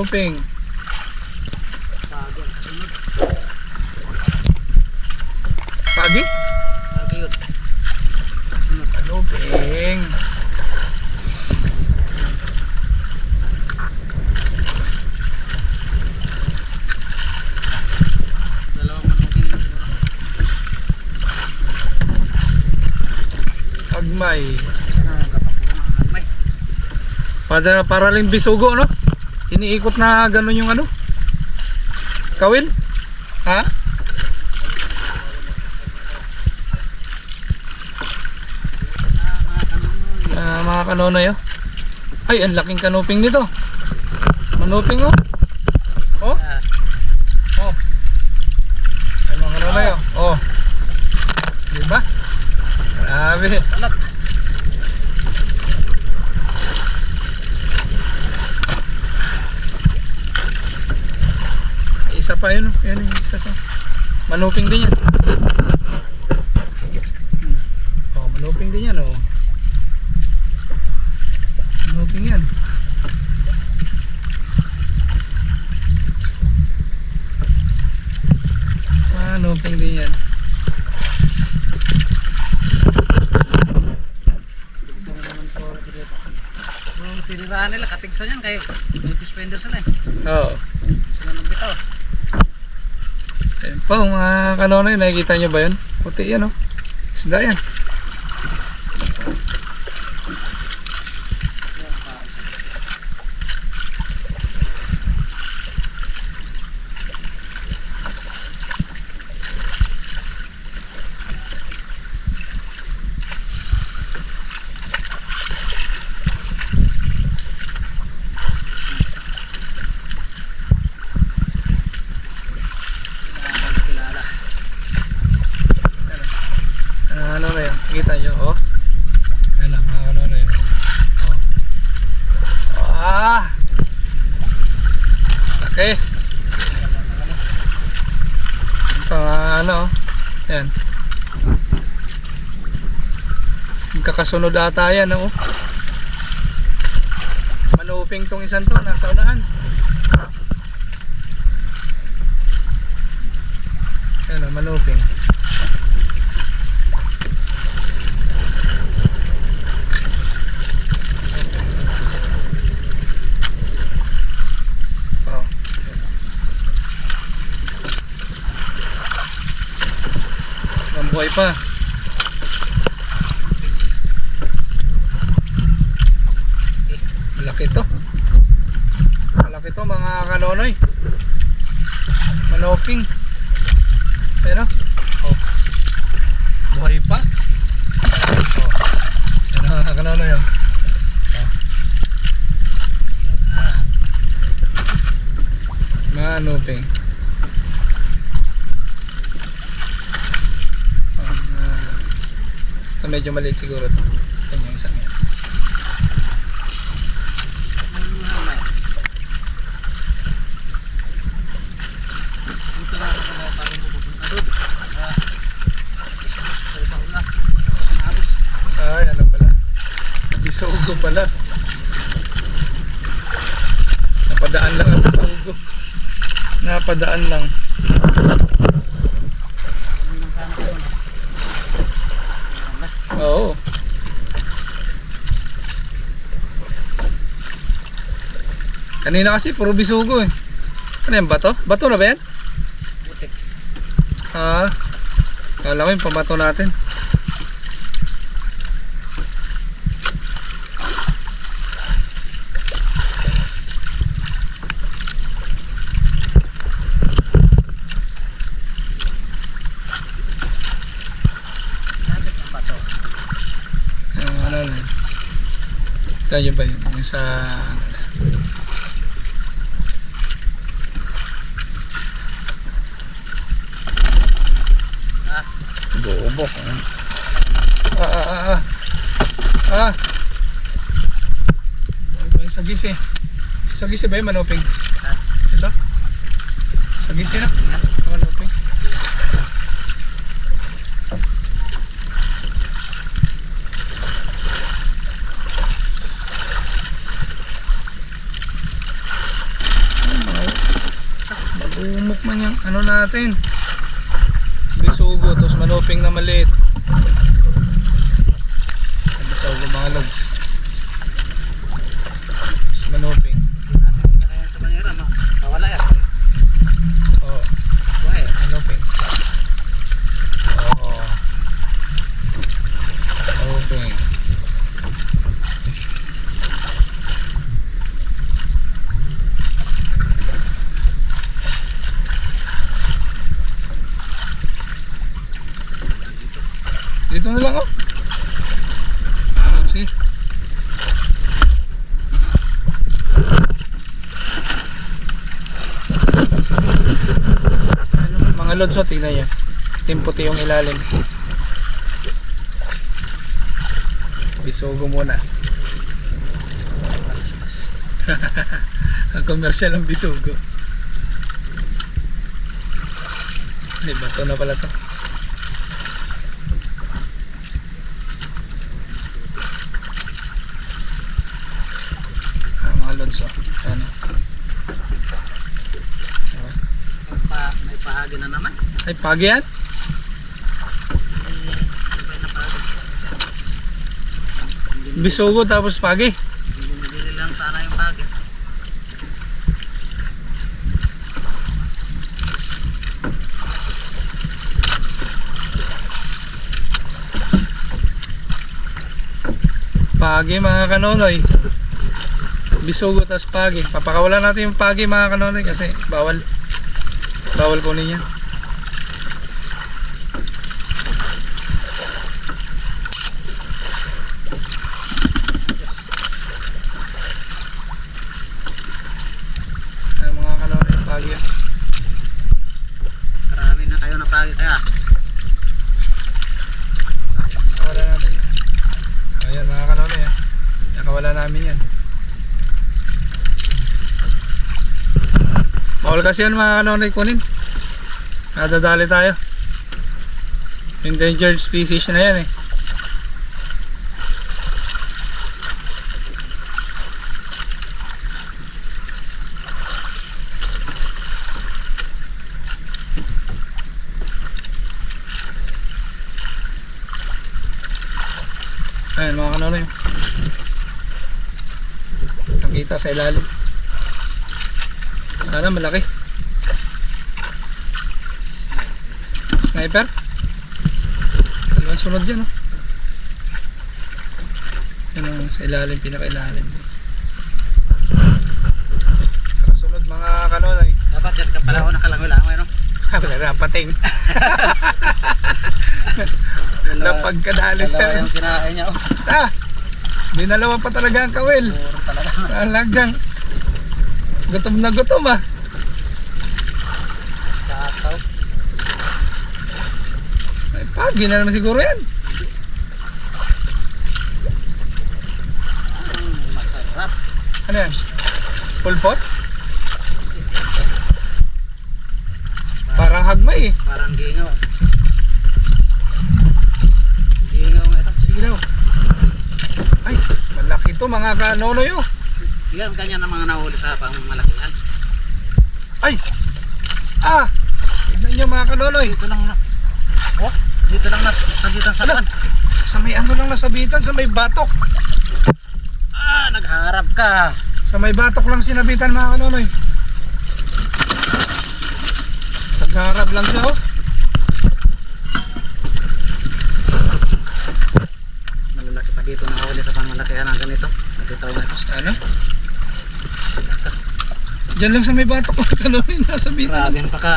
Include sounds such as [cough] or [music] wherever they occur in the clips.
Kasunod. Pagi? Bago yun. Mga agmay. Para, para lang bisugo, no? Iniikot na gano'n yung ano? Kawil? Ha? Ah, mga mga kanonoy, oh. Ay, ang laking kanuping nito. Manuping, oh. Oh, oh. Ay, mga kanonoy, oh. Oh. Di ba? Grabe. Alat. Isa pa yun, oh. Yan, yung isa pa. Manuping din yan. Oh, manuping din yan, oh. Manuping yan. Manuping din yan. Yung tinirahan nila, katigsan yan kay may suspender sila eh. Oo. Sila nang bitaw. Ayan po, mga kanonoy, nakikita nyo ba yun? Puti yan, oh. Isda yan. Ah, kilala. Ah, ano na yun? Kita nyo, oh. Ayan lang, mga ano na yun. Oh. Ah! Laki. Pang ano, oh. Ayan. Magkakasunod ata yan, oh. Manuping tong isang to, nasa unahan. Ayan, oh, manuping. Oh. Mambuhay pa. Malaki to. Malaki to mga kanonoy. Manoping. Pero, oh. Buhay pa. Oh. Yan ang mga kanonoy oh. Manoping. Um, uh, so medyo maliit siguro to. Yan yung isang yan. Ang hamay. Dito na ako na parang pupunta doon. Ah, sa ibang ulas. Sa naabos. Ay, ano pala? Bisugo pala. Napadaan lang ang bisugo. Napadaan lang. Kami nang sana ko doon. Oo. Kanina kasi puro bisugo eh. Ano yan, bato? Bato na ba yan? Butik. Ah, kala ko yung pamato natin. Sa gisi. Sa gisi ba yung maloping? Ha? Ito? Sa gisi na? Maloping. Bagumok man yung ano natin. Bisugo, tapos maloping na maliit. Dito na lang oh. Ano, mga lods oh, tingnan nyo. Timputi yung ilalim. Bisugo muna. ang commercial ng bisugo. Ay, bato na pala to. Ah, mga lods oh. Ano? Okay. May, pa, may pahagi na naman. Ay, pagi yan? Bisugo tapos pagi. Hindi lang sana yung pahagi. Pagi mga kanonoy. Bisugo tapos pagi. Papakawalan natin yung pagi mga kanonoy kasi bawal. Bawal kunin yan. Ayan mga kanonoy yan. Nakawala namin yan. Bawal kasi yan mga kanonoy kunin. Nadadali tayo. Endangered species na yan eh. Ayan mga kanonoy. Nakita sa ilalim. Sana malaki. Sniper? Dalawang sunod dyan, oh. Yan ang sa ilalim, pinaka-ilalim. Kasunod mga kanonoy. Dapat dyan ka pala ako nakalangoy-langoy no? [laughs] Wala na, pating. [laughs] Napagkadalis ka Dalawa yung kinain niya. Oh, Ah! Dinalawa pa talaga ang kawil. talaga. Talagang gutom na gutom ah. Ay, pagi na naman siguro yan. Masarap. Ano yan? Pulpot? Parang hagmay eh. Parang gingaw. Gingaw nga ito. Sige daw. Ay, malaki to mga kanonoy oh. Yan kanya na mga nahuli sa pangmalakihan. Ay! Ah! Tignan nyo mga kanonoy. Dito lang na. Oh, dito lang na sabitan sa kan. Sa may ano lang nasabitan, sa may batok. Ah, nagharap ka. Sa may batok lang sinabitan mga kanonoy. Nagharap lang siya oh. Malalaki pa dito nahuli sa pangmalakihan ng ganito. Nakita mo ito. Ano? Diyan lang sa may batok [laughs] mga kanonoy nasabitan. Grabe pa ka.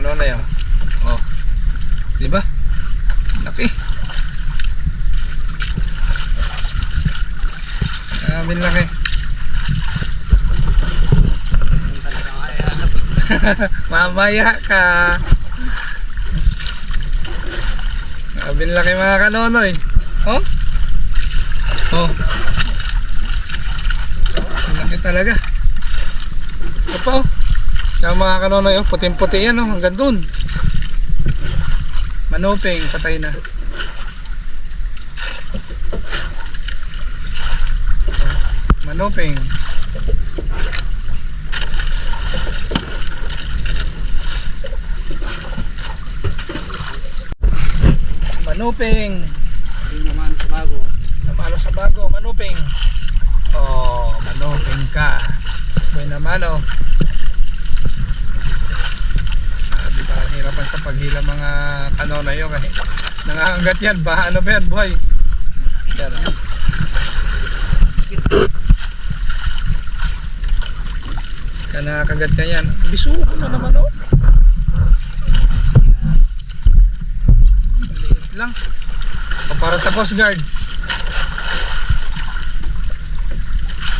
Ano na yan? Oh. Di ba? Laki. Grabe laki. [laughs] Mamaya ka. Grabe laki mga kanonoy. Oh? Oh. Laki talaga. Oh. Yung mga kanonoy oh. Puting-puti yan oh. Hanggang dun. Manuping. Patay na. Doping. Manuping. Hindi naman sa bago. Namalo sa bago, manuping. Oh, manuping ka. Boy namalo. Sabi ah, pa, hirapan sa paghila mga kanola yun. Eh. Nangangagat yan, baha ano ba yan, boy? Kaya nakakagat ka yan. Bisuko na naman oh. Maliit lang. O para sa Coast Guard.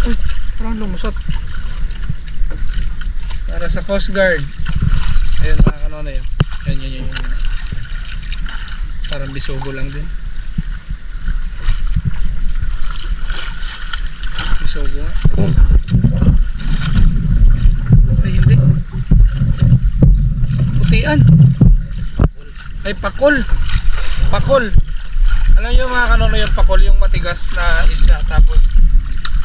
Uy, parang lumusot. Para sa Coast Guard. Ayun mga kanona yun. Yan, yan, yan, yan. Parang bisugo lang din. Bisugo nga. Oh. Ay, hindi. Putian. Ay, pakol. Pakol. Alam niyo mga kanono yung pakol, yung matigas na isda. Tapos,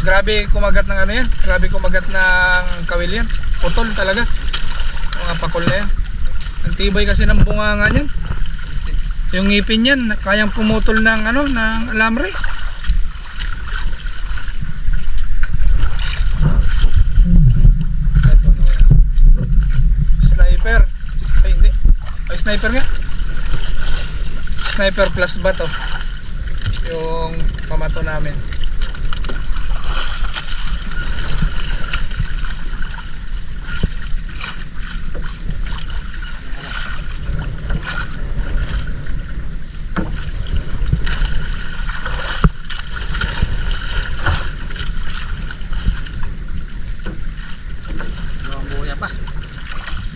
grabe kumagat ng ano yan. Grabe kumagat ng kawil yan. Putol talaga. Mga pakol na yan. Ang tibay kasi ng bunganga niyan. Yung ngipin yan, kayang pumutol ng ano, ng alambre. Ito, ano kaya? Sniper. Ay, hindi. Ay, sniper nga. Sniper plus bato. Yung pamato namin.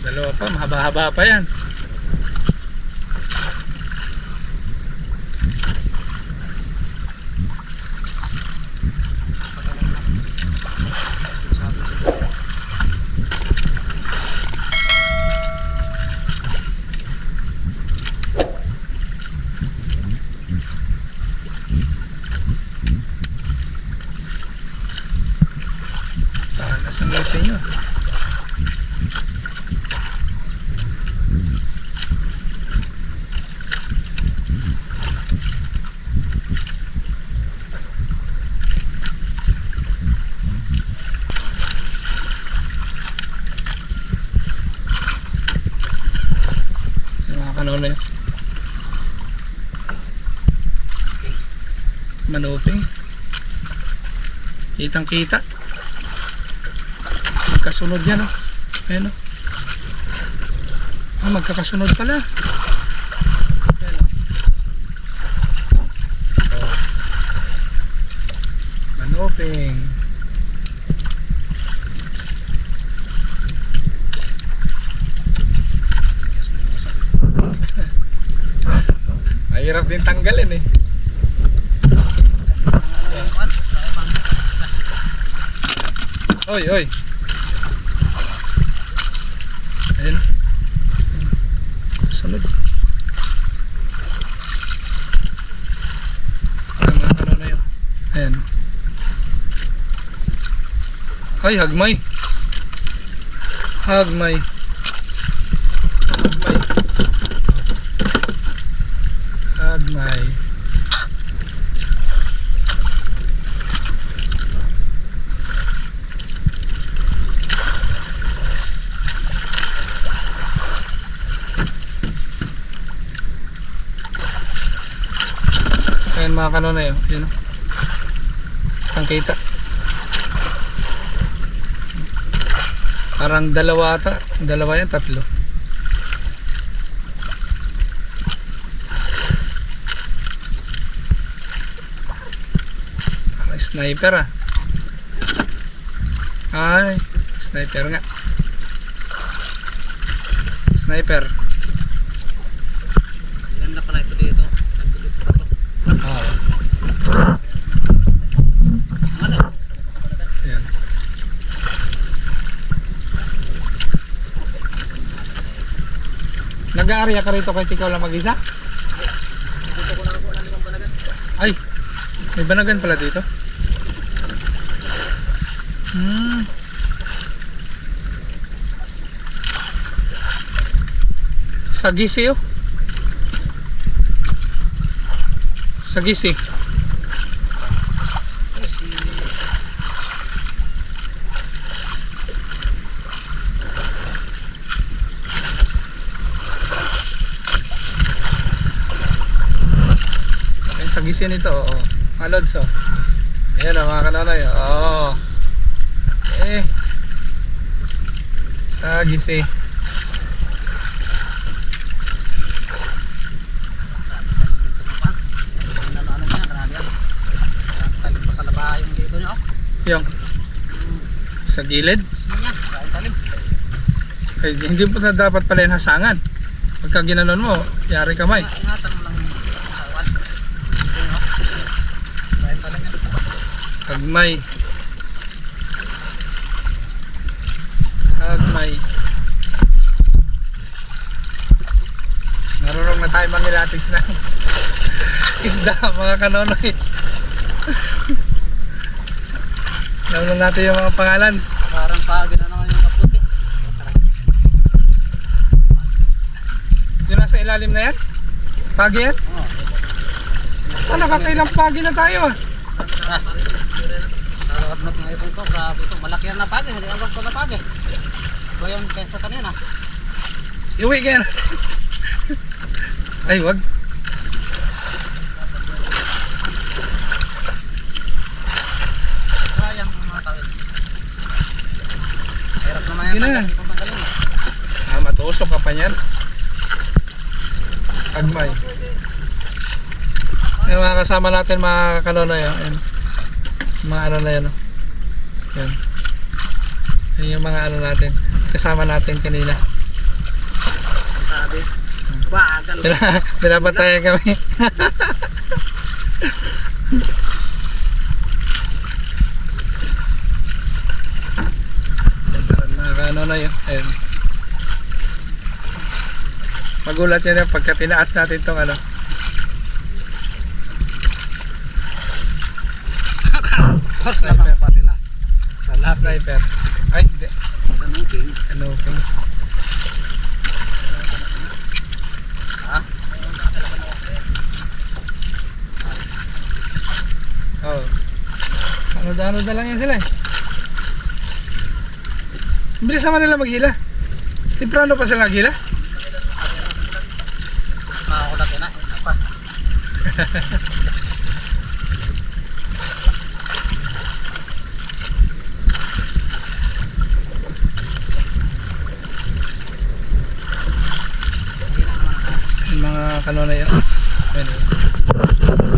Dalawa pa, mahaba-haba pa yan. Talas ang ngipin nyo. Yung mga kanona yun. Manuping. Kitang kita. Magkasunod yan oh. Ayan oh. Ah, magkakasunod pala. Ayan oh. Oh. Manuping. Mahirap din tanggalin eh. Oy, oy. Ayun. Sunod. Mga ano na yun? Ayan. Ay. Hagmay. Hagmay. Hagmay. Mga kanona yun. Yun. Ang kita. Parang dalawa ata. Dalawa yan, tatlo. Parang sniper ah. Ay, sniper nga. Sniper. Ganda pala ito dito. Sa tapat. Ah, Ano? ayan. Nag-aarya ka rito kahit ikaw lang mag-isa? Dito ko nakakuha ng limang balagan. Ay, may banagan pala dito. Hmm. Sa gisi oh. Sa gisi. Kasi, Gisi nito, oo. Mga lods, oh. Ayan, oh, mga kanonoy. Oo. Eh. Sa gisi. yung oh. Sa gilid. Ay, hindi po na dapat pala yung hasangan. Pagka ginanon mo, yari kamay. Inga- Ingatan mo lang yung sawan. Dito niya, oh. Grabe talim yan. Agmay. Agmay. Marunong na tayo mangilatis na. [laughs] Isda, mga kanonoy. [laughs] Alam na natin yung mga pangalan. Parang pagi na naman yung kaputi. Yung nasa ilalim na yan? Pagi yan? Oo. Ah, nakakailang pagi na tayo ah. Ito, grabe ito. Malaki yan na pagi, hindi agad ko na pagi. Ba yan kaysa kanina? Iwi ka. Ay, wag. Sayang ang mga tawid. Hirap naman yan Yun na. Ah, matusok ka pa niyan. Agmay. Yung mga kasama natin mga kanonoy. Oh. Ayan. Mga ano na yan. Oh. Yan. Yan yung mga ano natin. Kasama natin kanina. Sabi, bagal. [laughs] Pinapatayan kami. [laughs] Mga kanonoy. oh. Ayan. Magulat yan yung pagka tinaas natin tong ano. Pas naman pa sila. Sa lahat. Sniper. Ay, hindi. Ano, okay. Ha? Oo. Ano da, ano da lang yan sila eh. Bilis naman nila maghila. Temprano pa sila naghila. Makakulat yun na. Apa? [laughs] Hindi na naman ang Yung mga kanona yan. Ayun, eh.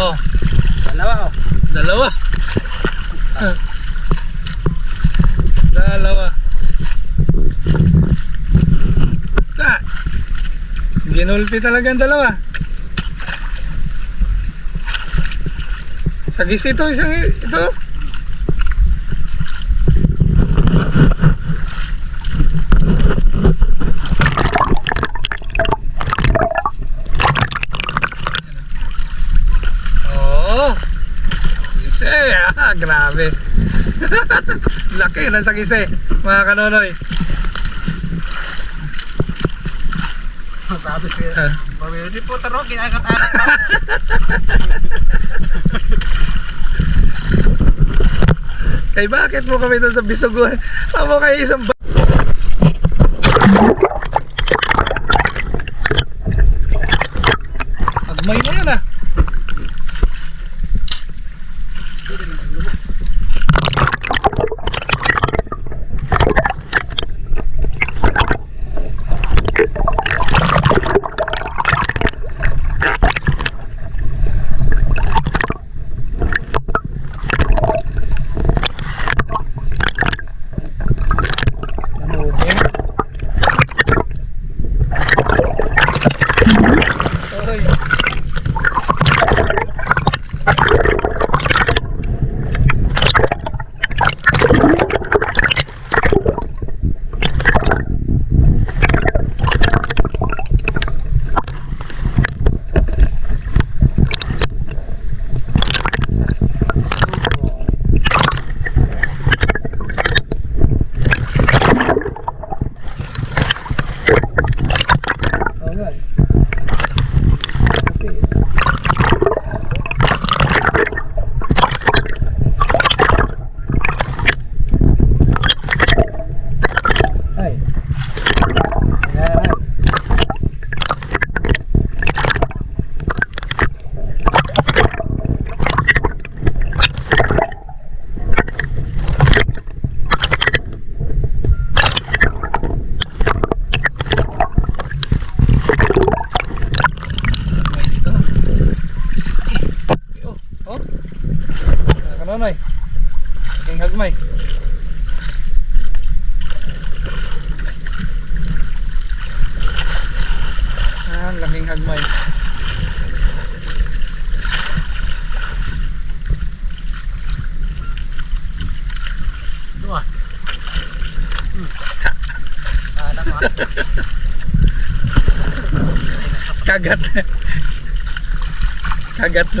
Oh, Dalawa oh. dalawa. dalawa. Ta. Ginulpi talaga ang dalawa. Sagis ito, isang ito. Oo. Gise, ah, grabe. [laughs] Laki ng sa gise, mga kanonoy. Sabi siya. Ah, Pamili po taro, kinakat-akat pa. [laughs] Kay bakit mo kami doon sa bisuguan? Amo kayo isang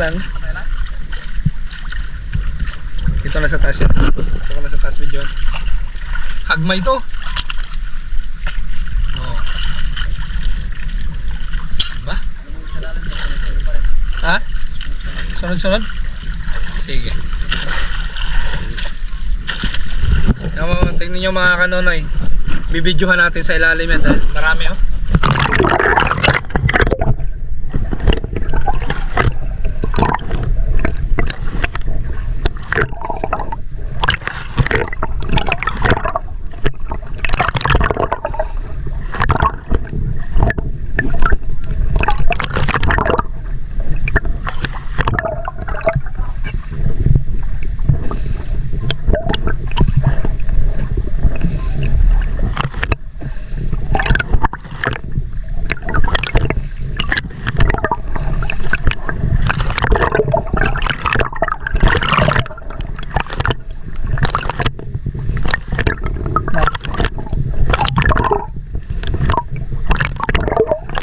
lang. Dito na sa taas yan. Dito na sa taas video. Hagmay to. Oh. Ba? Ha? Sunod-sunod? Sige. Tama, tingnan nyo mga kanonoy. Bibidyohan natin sa ilalim yan dahil marami oh.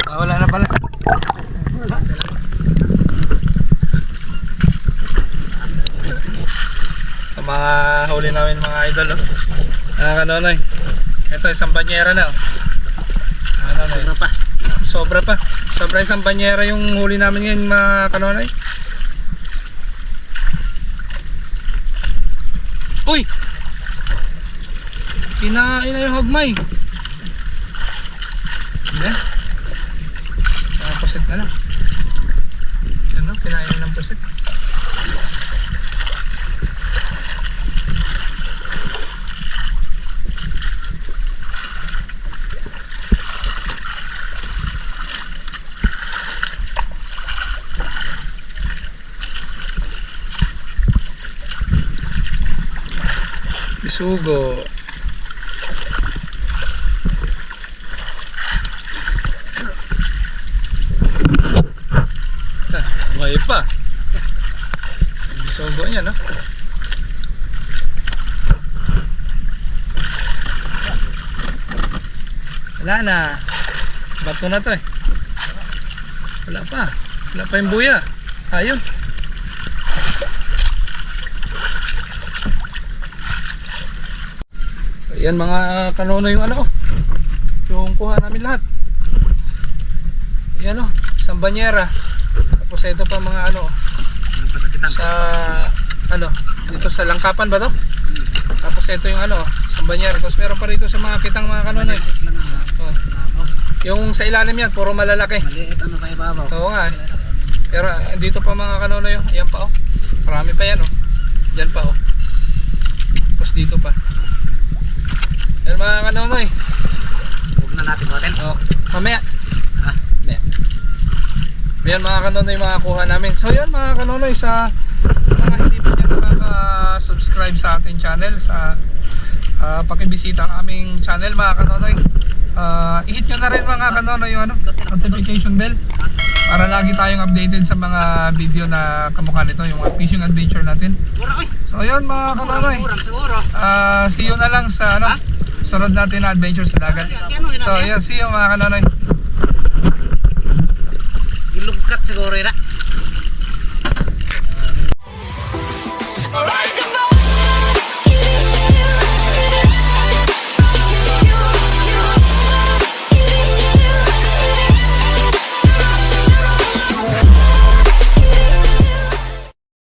Ah, wala na pala. Sa mga huli namin mga idol oh. Ah, kanonoy. Ito isang banyera na oh. Ano na Sobra pa. Sobra pa. Sobra isang banyera yung huli namin ngayon mga kanonoy. Uy! Kinain na yung hagmay. Hindi. Nakapusit na lang. Ano? Kinain na ng pusit. Bisugo. Ah, buhay pa. Bisugo niya, no? Wala na. Bato na to eh. Wala pa. Wala pa yung buya. Ayun. Ayan mga kanono yung ano. Yung kuha namin lahat. Ayan oh, isang banyera. Tapos ito pa mga ano sa ano, dito sa langkapan ba to? Tapos ito yung ano, isang banyera. Tapos meron pa rito sa mga kitang mga kanono Oh. Yung sa ilalim yan, puro malalaki. Maliit ano kaya babaw. Oo nga eh. Pero ah, dito pa mga kanono yung, ayan pa oh. Marami pa yan oh. Diyan pa oh. Tapos dito pa. Yan mga kanono eh. Huwag na natin buhatin. Oh, mamaya. Ha? Mamaya. Yan mga kanonoy mga kuha namin. So yan mga kanonoy sa mga hindi pa nyo nakaka-subscribe sa ating channel sa ah, pakibisita ang aming channel mga kanonoy. Ah, i-hit nyo na rin mga kanonoy yung ano, notification bell para lagi tayong updated sa mga video na kamukha nito, yung fishing adventure natin. So yun mga kanonoy. Ah, see you na lang sa ano? Sunod natin na adventure sa dagat. Yun? So yan, see you mga kanonoy. Gilugkat siguro ira.